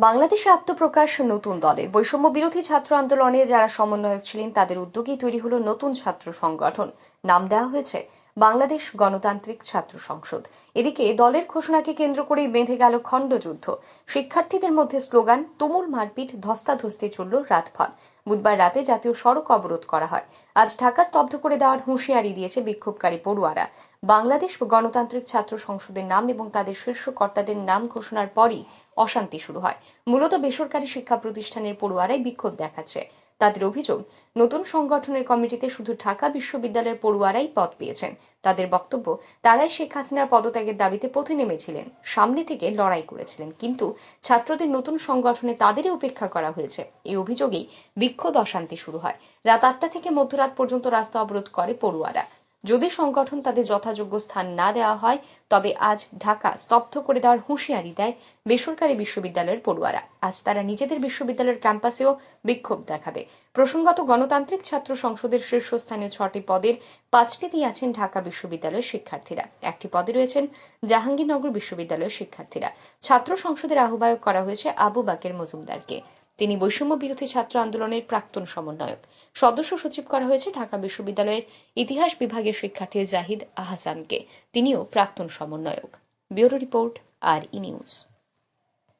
বাংলাদেশে আত্মপ্রকাশ নতুন দলের বৈষম্য বিরোধী ছাত্র আন্দোলনে যারা সমন্বয়ক ছিলেন, তাদের উদ্যোগেই তৈরি হলো নতুন ছাত্র সংগঠন। নাম দেওয়া হয়েছে বাংলাদেশ গণতান্ত্রিক ছাত্র সংসদ। এদিকে দলের ঘোষণাকে কেন্দ্র করেই বেঁধে গেল খণ্ডযুদ্ধ। শিক্ষার্থীদের মধ্যে স্লোগান, তুমুল মারপিট, ধস্তাধস্তি চলল রাতভর। বুধবার রাতে জাতীয় সড়ক অবরোধ করা হয়। আজ ঢাকা স্তব্ধ করে দেওয়ার হুঁশিয়ারি দিয়েছে বিক্ষোভকারী পড়ুয়ারা। বাংলাদেশ গণতান্ত্রিক ছাত্র সংসদের নাম এবং তাদের শীর্ষ কর্তাদের নাম ঘোষণার পরই অশান্তি শুরু হয়। মূলত বেসরকারি শিক্ষা প্রতিষ্ঠানের পড়ুয়ারাই বিক্ষোভ দেখাচ্ছে। তাদের অভিযোগ, নতুন সংগঠনের কমিটিতে শুধু ঢাকা বিশ্ববিদ্যালয়ের পড়ুয়ারাই পদ পেয়েছেন। তাদের বক্তব্য, তারাই শেখ হাসিনার পদত্যাগের দাবিতে পথে নেমেছিলেন, সামনে থেকে লড়াই করেছিলেন। কিন্তু ছাত্রদের নতুন সংগঠনে তাদেরই উপেক্ষা করা হয়েছে। এই অভিযোগেই বিক্ষোভ অশান্তি শুরু হয়। রাত আটটা থেকে মধ্যরাত পর্যন্ত রাস্তা অবরোধ করে পড়ুয়ারা। যদি সংগঠন তাদের যথাযোগ্য স্থান না দেওয়া হয়, তবে আজ ঢাকা স্তব্ধ করে দেওয়ার হুঁশিয়ারি দেয় বেসরকারি বিশ্ববিদ্যালয়ের পড়ুয়ারা। আজ তারা নিজেদের বিশ্ববিদ্যালয়ের ক্যাম্পাসেও বিক্ষোভ দেখাবে। প্রসঙ্গত গণতান্ত্রিক ছাত্র সংসদের শীর্ষস্থানীয় ছটি পদের পাঁচটিতেই আছেন ঢাকা বিশ্ববিদ্যালয়ের শিক্ষার্থীরা। একটি পদে রয়েছেন জাহাঙ্গীরনগর বিশ্ববিদ্যালয়ের শিক্ষার্থীরা। ছাত্র সংসদের আহ্বায়ক করা হয়েছে আবু বাকের মজুমদারকে। তিনি বৈষম্য বিরোধী ছাত্র আন্দোলনের প্রাক্তন সমন্বয়ক। সদস্য সচিব করা হয়েছে ঢাকা বিশ্ববিদ্যালয়ের ইতিহাস বিভাগের শিক্ষার্থী জাহিদ আহসানকে। তিনিও প্রাক্তন সমন্বয়ক। Bureau report, R E news.